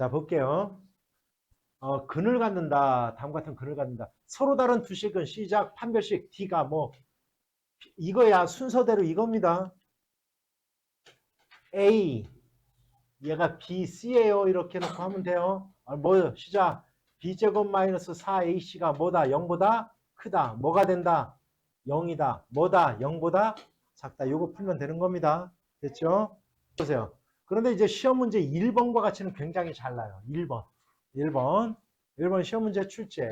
자, 볼게요. 어, 근을 갖는다. 다음 같은 근을 갖는다. 서로 다른 두 식은 시작, 판별식, D가 뭐, 이거야. 순서대로 이겁니다. A, 얘가 B, C예요. 이렇게 놓고 하면 돼요. 아, 뭐, 시작. B제곱 마이너스 4AC가 뭐다? 0보다 크다. 뭐가 된다? 0이다. 뭐다? 0보다 작다. 요거 풀면 되는 겁니다. 됐죠? 보세요. 그런데 이제 시험 문제 1번과 같이는 굉장히 잘 나요. 1번. 1번. 1번 시험 문제 출제.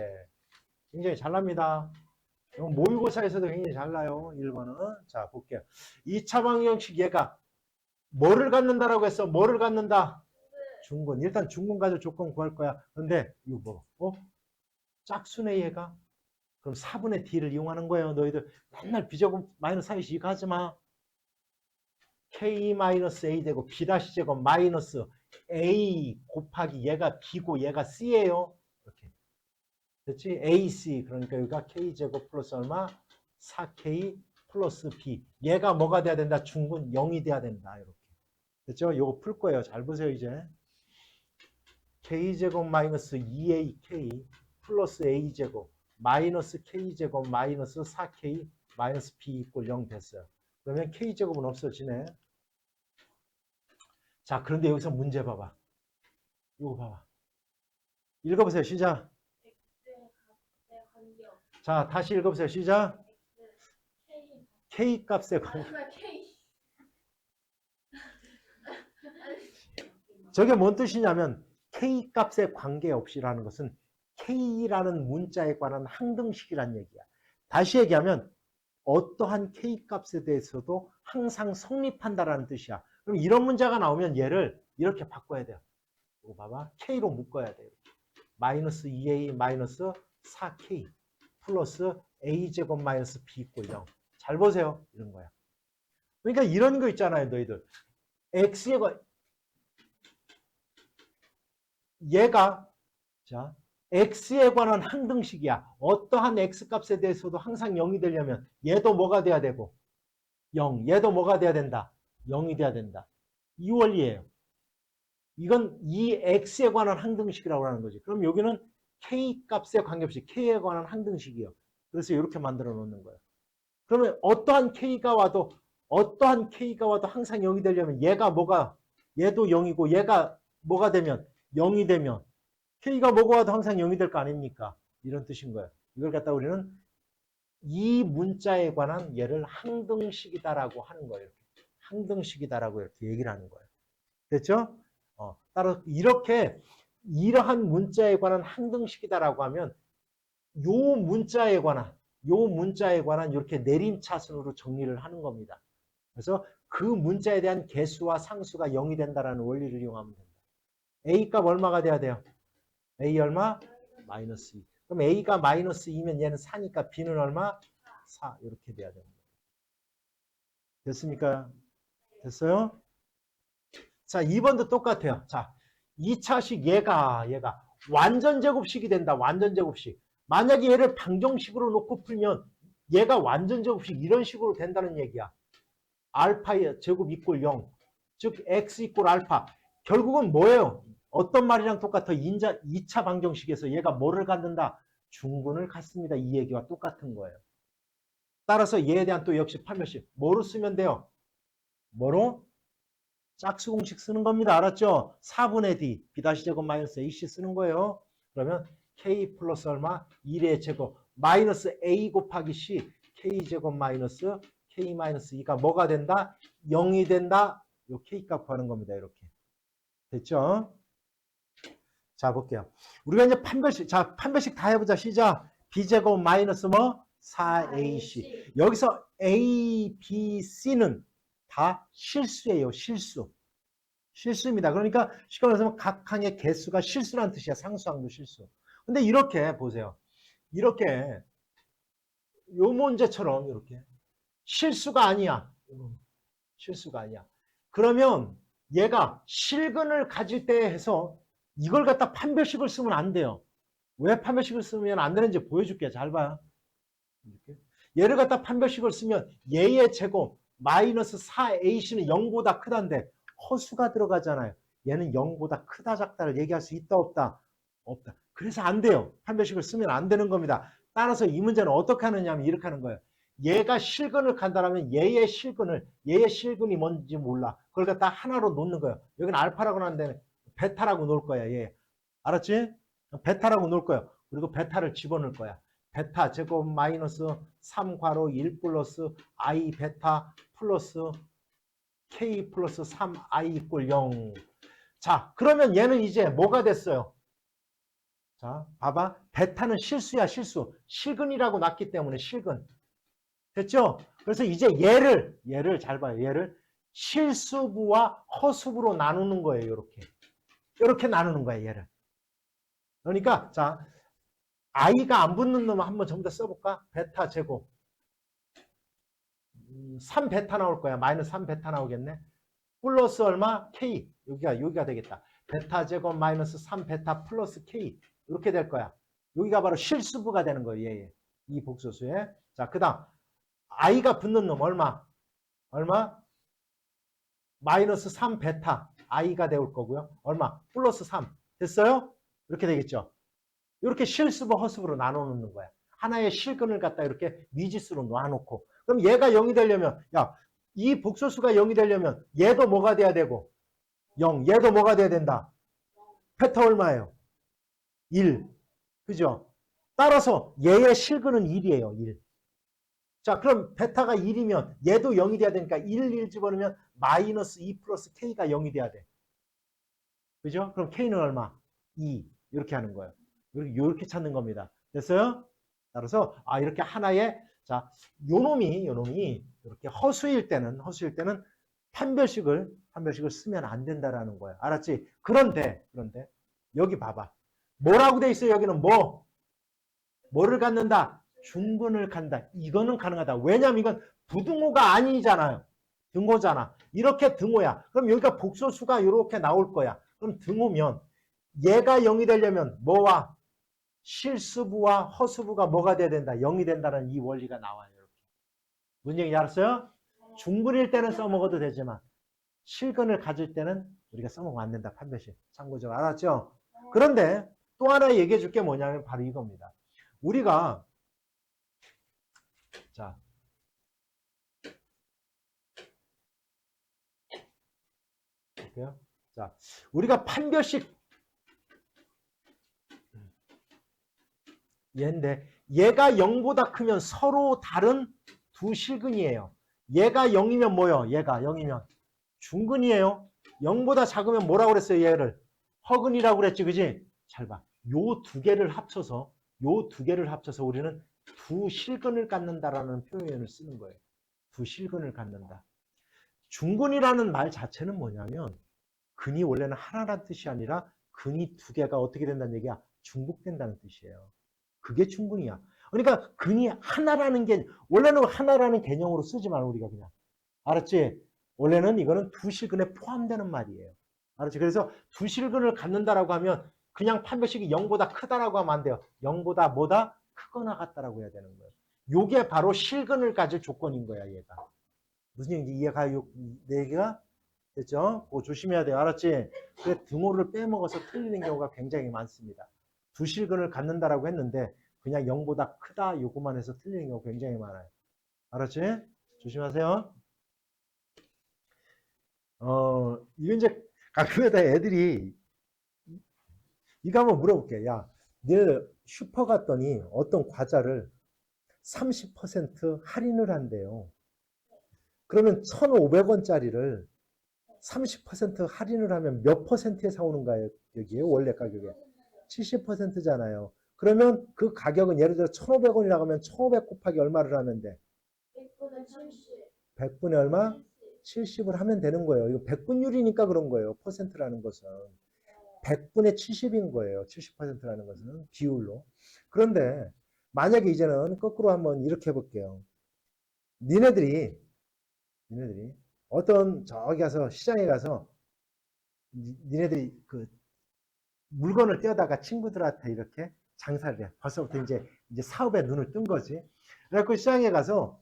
굉장히 잘 납니다. 모의고사에서도 굉장히 잘 나요. 1번은. 자, 볼게요. 2차 방정식 얘가 뭐를 갖는다라고 했어? 뭐를 갖는다? 중근. 일단 중근 가지고 조건 구할 거야. 근데 이거 뭐? 어? 짝수네 얘가. 그럼 4분의 D를 이용하는 거예요. 너희들 맨날 B제곱 마이너스 4이시 이거 하지 마. K 마이너스 A 되고 B 다시 제곱 마이너스 A 곱하기 얘가 B고 얘가 C예요. 이렇게. 됐지? AC. 그러니까 여기가 K 제곱 플러스 얼마? 4K 플러스 B. 얘가 뭐가 돼야 된다? 중근 0이 돼야 된다. 이렇게. 됐죠? 요거 풀 거예요. 잘 보세요, 이제. K제곱 마이너스 2AK 플러스 A제곱 마이너스 K제곱 마이너스 4K 마이너스 B 이꼴 0 됐어요. 그러면 K제곱은 없어지네. 자, 그런데 여기서 문제 봐봐. 이거 봐봐. 읽어보세요. 시작. 자, 다시 읽어보세요. 시작. K. 값에 관 정말 K. 저게 뭔 뜻이냐면 K 값에 관계없이라는 것은 K라는 문자에 관한 항등식이란 얘기야. 다시 얘기하면 어떠한 K 값에 대해서도 항상 성립한다라는 뜻이야. 그럼 이런 문제가 나오면 얘를 이렇게 바꿔야 돼요. 이거 봐봐. K로 묶어야 돼요. 마이너스 2A 마이너스 4K 플러스 A제곱 마이너스 B 0. 잘 보세요. 이런 거야. 그러니까 이런 거 있잖아요. 너희들. X에 관 얘가 자 x에 관한 항등식이야. 어떠한 x 값에 대해서도 항상 0이 되려면 얘도 뭐가 돼야 되고 0. 얘도 뭐가 돼야 된다. 0이 돼야 된다. 이 원리예요. 이건 이 x에 관한 항등식이라고 하는 거지. 그럼 여기는 k 값에 관계없이 k에 관한 항등식이요. 그래서 이렇게 만들어 놓는 거예요. 그러면 어떠한 k가 와도 어떠한 k가 와도 항상 0이 되려면 얘가 뭐가 얘도 0이고 얘가 뭐가 되면 0이 되면 K가 뭐고 와도 항상 0이 될 거 아닙니까? 이런 뜻인 거예요. 이걸 갖다 우리는 이 문자에 관한 얘를 항등식이다라고 하는 거예요. 항등식이다라고 이렇게 얘기를 하는 거예요. 됐죠? 어, 따라서 이렇게 이러한 문자에 관한 항등식이다라고 하면 요 문자에 관한 요 문자에 관한 이렇게 내림차순으로 정리를 하는 겁니다. 그래서 그 문자에 대한 개수와 상수가 0이 된다라는 원리를 이용하면 됩니다. A 값 얼마가 돼야 돼요? A 얼마? 마이너스 2. 그럼 A가 마이너스 2면 얘는 4니까 B는 얼마? 4. 이렇게 돼야 됩니다. 됐습니까? 됐어요? 자, 2번도 똑같아요. 자, 2차식 얘가, 얘가 완전 제곱식이 된다. 완전 제곱식. 만약에 얘를 방정식으로 놓고 풀면 얘가 완전 제곱식 이런 식으로 된다는 얘기야. 알파의 제곱 이꼴 0. 즉, x 이꼴 알파. 결국은 뭐예요? 어떤 말이랑 똑같아? 인자 2차 방정식에서 얘가 뭐를 갖는다? 중근을 갖습니다. 이 얘기와 똑같은 거예요. 따라서 얘에 대한 또 역시 판별식. 뭐로 쓰면 돼요? 뭐로? 짝수 공식 쓰는 겁니다. 알았죠? 4분의 D, B-제곱 마이너스 AC 쓰는 거예요. 그러면 K 플러스 얼마? 1의 제곱 마이너스 A 곱하기 C K제곱 마이너스 K 마이너스 2가 뭐가 된다? 0이 된다? 요 K 값 구하는 겁니다. 이렇게. 됐죠? 자, 볼게요. 우리가 이제 판별식, 자, 판별식 다 해보자. 시작. B제곱 마이너스 뭐? 4AC. 여기서 A, B, C는 다 실수예요. 실수. 실수입니다. 그러니까 시간을 쓰면 각 항의 개수가 실수라는 뜻이야. 상수항도 실수. 근데 이렇게 보세요. 이렇게 요 문제처럼 이렇게 실수가 아니야. 실수가 아니야. 그러면 얘가 실근을 가질 때 해서 이걸 갖다 판별식을 쓰면 안 돼요. 왜 판별식을 쓰면 안 되는지 보여줄게. 잘 봐요. 이렇게. 얘를 갖다 판별식을 쓰면 얘의 제곱 마이너스 4ac는 0보다 크다는데 허수가 들어가잖아요. 얘는 0보다 크다 작다를 얘기할 수 있다 없다? 없다. 그래서 안 돼요. 판별식을 쓰면 안 되는 겁니다. 따라서 이 문제는 어떻게 하느냐 하면 이렇게 하는 거예요. 얘가 실근을 간다라면 얘의 실근을 얘의 실근이 뭔지 몰라. 그걸 갖다 하나로 놓는 거예요. 여기는 알파라고 하는데 베타라고 놓을 거야. 얘. 알았지? 베타라고 놓을 거예요. 그리고 베타를 집어넣을 거야. 베타 제곱 마이너스 3 괄호 1 플러스 i 베타 플러스 k 플러스 3i 이꼴 0. 자, 그러면 얘는 이제 뭐가 됐어요? 자, 봐봐. 베타는 실수야, 실수. 실근이라고 놨기 때문에 실근. 됐죠? 그래서 이제 얘를, 얘를 잘 봐요. 얘를 실수부와 허수부로 나누는 거예요. 이렇게. 이렇게 나누는 거예요. 얘를. 그러니까, 자, i가 안 붙는 놈 한번 전부 다 써볼까? 베타 제곱. 3베타 나올 거야. 마이너스 3베타 나오겠네. 플러스 얼마? k. 여기가, 여기가 되겠다. 베타 제곱 마이너스 3베타 플러스 k. 이렇게 될 거야. 여기가 바로 실수부가 되는 거예요. 얘. 이 복소수에. 자, 그 다음. i가 붙는 놈 얼마? 얼마? 마이너스 3 베타. i가 되올 거고요. 얼마? 플러스 3. 됐어요? 이렇게 되겠죠. 이렇게 실수부, 허수부로 나눠 놓는 거야. 하나의 실근을 갖다 이렇게 미지수로 놔놓고. 그럼 얘가 0이 되려면, 야, 이 복소수가 0이 되려면 얘도 뭐가 돼야 되고, 0. 얘도 뭐가 돼야 된다? 베타 얼마예요? 1. 그죠? 따라서 얘의 실근은 1이에요. 1. 자, 그럼 베타가 1이면 얘도 0이 돼야 되니까 1, 1 집어넣으면 마이너스 2 플러스 k가 0이 돼야 돼. 그죠? 그럼 k는 얼마? 2. 이렇게 하는 거예요. 이렇게, 찾는 겁니다. 됐어요? 따라서 아 이렇게 하나의 자, 요 놈이 요 놈이 이렇게 허수일 때는 허수일 때는 판별식을 판별식을 쓰면 안 된다라는 거예요. 알았지? 그런데 그런데 여기 봐봐. 뭐라고 돼 있어요? 여기는 뭐? 뭐를 갖는다? 중근을 간다. 이거는 가능하다. 왜냐면 이건 부등호가 아니잖아요. 등호잖아. 이렇게 등호야. 그럼 여기가 복소수가 이렇게 나올 거야. 그럼 등호면 얘가 0이 되려면 뭐와 실수부와 허수부가 뭐가 돼야 된다? 0이 된다는 이 원리가 나와요. 이렇게. 무슨 얘기인지 알았어요? 중근일 때는 써먹어도 되지만 실근을 가질 때는 우리가 써먹으면 안 된다. 판별식. 참고적으로 알았죠? 그런데 또 하나 얘기해 줄 게 뭐냐면 바로 이겁니다. 우리가 자 볼게요. 자, 우리가 판별식 얘인데 얘가 0보다 크면 서로 다른 두 실근이에요. 얘가 0이면 뭐요? 얘가 0이면 중근이에요. 0보다 작으면 뭐라고 그랬어요? 얘를 허근이라고 그랬지, 그지? 잘 봐. 요 두 개를 합쳐서 요 두 개를 합쳐서 우리는 두 실근을 갖는다라는 표현을 쓰는 거예요. 두 실근을 갖는다. 중근이라는 말 자체는 뭐냐면 근이 원래는 하나란 뜻이 아니라 근이 두 개가 어떻게 된다는 얘기야? 중복된다는 뜻이에요. 그게 충분이야. 그러니까 근이 하나라는 게 원래는 하나라는 개념으로 쓰지만 우리가 그냥 알았지? 원래는 이거는 두 실근에 포함되는 말이에요. 알았지? 그래서 두 실근을 갖는다라고 하면 그냥 판별식이 0보다 크다라고 하면 안 돼요. 0보다 뭐다? 크거나 같다라고 해야 되는 거예요. 요게 바로 실근을 가질 조건인 거야, 얘가. 무슨 얘기인지 이해가요? 네 개가? 됐죠? 그거 조심해야 돼요. 알았지? 그래 등호를 빼먹어서 틀리는 경우가 굉장히 많습니다. 두 실근을 갖는다라고 했는데 그냥 0보다 크다 요것만 해서 틀리는 경우 굉장히 많아요. 알았지? 조심하세요. 어, 이거 이제 가끔가다 애들이 이거 한번 물어볼게. 야, 늘 슈퍼 갔더니 어떤 과자를 30% 할인을 한대요. 그러면 1,500원짜리를 30% 할인을 하면 몇 퍼센트에 사오는가요? 여기에 원래 가격에 70%잖아요. 그러면 그 가격은 예를 들어 1,500원이라고 하면 1,500 곱하기 얼마를 하면 돼? 100분의 70. 100분의 얼마? 70을 하면 되는 거예요. 이거 100분율이니까 그런 거예요. 퍼센트라는 것은. 100분의 70인 거예요. 70%라는 것은 비율로. 그런데 만약에 이제는 거꾸로 한번 이렇게 해볼게요. 니네들이 니네들이 어떤 저기 가서 시장에 가서 니- 니네들이 그 물건을 떼어다가 친구들한테 이렇게 장사를 해. 벌써부터 이제 이제 사업에 눈을 뜬 거지. 그래갖고 시장에 가서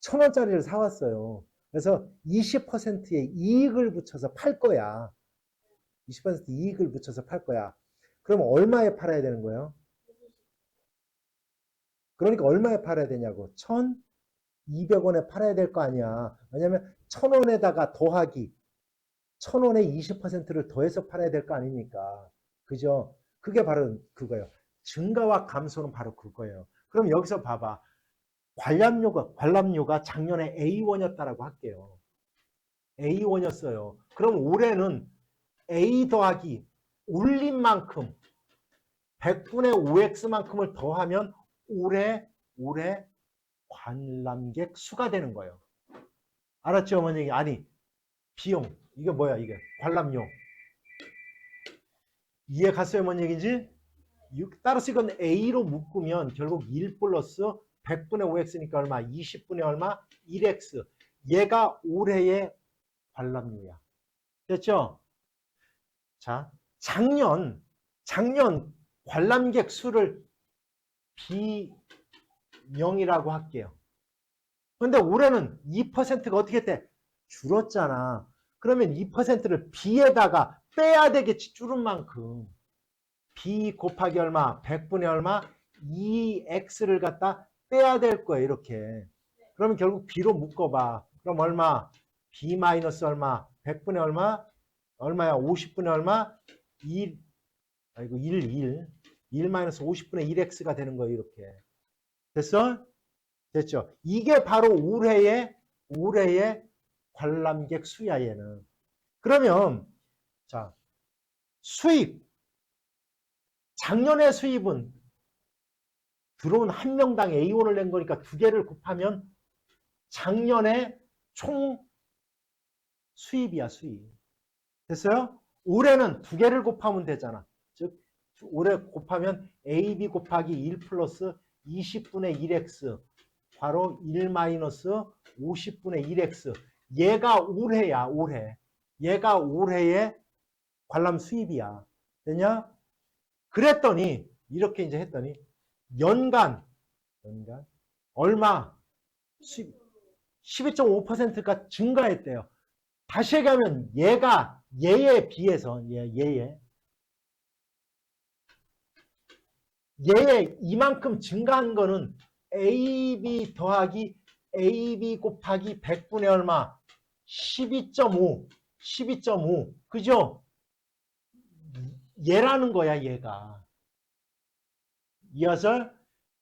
천 원짜리를 사왔어요. 그래서 20%의 이익을 붙여서 팔 거야. 20% 이익을 붙여서 팔 거야. 그럼 얼마에 팔아야 되는 거예요? 그러니까 얼마에 팔아야 되냐고. 1,200원에 팔아야 될 거 아니야. 왜냐면 1,000원에다가 더하기 1,000원에 20%를 더해서 팔아야 될 거 아닙니까? 그죠? 그게 바로 그거예요. 증가와 감소는 바로 그거예요. 그럼 여기서 봐봐. 관람료가, 관람료가 작년에 A1이었다라고 할게요. A1이었어요. 그럼 올해는 A 더하기 올린 만큼 100분의 5X만큼을 더하면 올해, 올해 관람객 수가 되는 거예요. 알았죠, 어머니? 아니, 비용. 이게 뭐야, 이게? 관람용. 이해 갔어요, 뭔 얘기인지? 따라서 이건 A로 묶으면 결국 1 플러스 100분의 5X니까 얼마? 20분의 얼마? 1X. 얘가 올해의 관람료야. 됐죠? 자, 작년, 작년 관람객 수를 B 0이라고 할게요. 근데 올해는 2%가 어떻게 돼? 줄었잖아. 그러면 2%를 b에다가 빼야 되겠지, 줄은 만큼. b 곱하기 얼마, 100분의 얼마, 2x를 갖다 빼야 될 거야, 이렇게. 그러면 결국 b로 묶어봐. 그럼 얼마? b 마이너스 얼마? 100분의 얼마? 얼마야? 50분의 얼마? 1, 아이고, 1, 1. 1 마이너스 50분의 1x가 되는 거예요, 이렇게. 됐어? 됐죠? 이게 바로 올해의, 올해의 관람객 수야, 얘는. 그러면, 자, 수입. 작년의 수입은 들어온 한 명당 A1을 낸 거니까 두 개를 곱하면 작년에 총 수입이야, 수입. 됐어요? 올해는 두 개를 곱하면 되잖아. 즉, 올해 곱하면 AB 곱하기 1 플러스 20분의 1X 바로 1 마이너스 50분의 1X 얘가 올해야, 올해. 얘가 올해의 관람 수입이야. 되냐? 그랬더니 이렇게 이제 했더니 연간 연간 얼마 수입 12.5%가 증가했대요. 다시 얘기하면 얘가 얘에 비해서 얘 얘에 얘에 이만큼 증가한 거는 AB 더하기 AB 곱하기 100분의 얼마 12.5 12.5 그죠? 얘라는 거야, 얘가. 이어서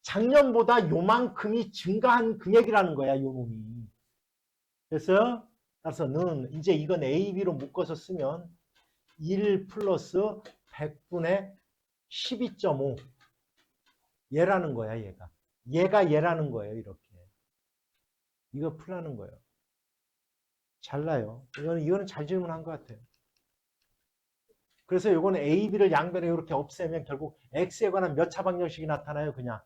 작년보다 요만큼이 증가한 금액이라는 거야, 요 놈이. 그래서 따라서 는 이제 이건 A, B로 묶어서 쓰면 1 플러스 100분의 12.5 얘라는 거야, 얘가. 얘가 얘라는 거예요, 이렇게. 이거 풀라는 거예요. 잘나요. 이거는, 이거는 잘 질문한 것 같아요. 그래서 요거는 A, B를 양변에 이렇게 없애면 결국 X에 관한 몇 차 방정식이 나타나요? 그냥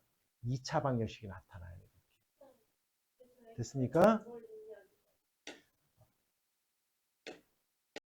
2차 방정식이 나타나요. 됐습니까?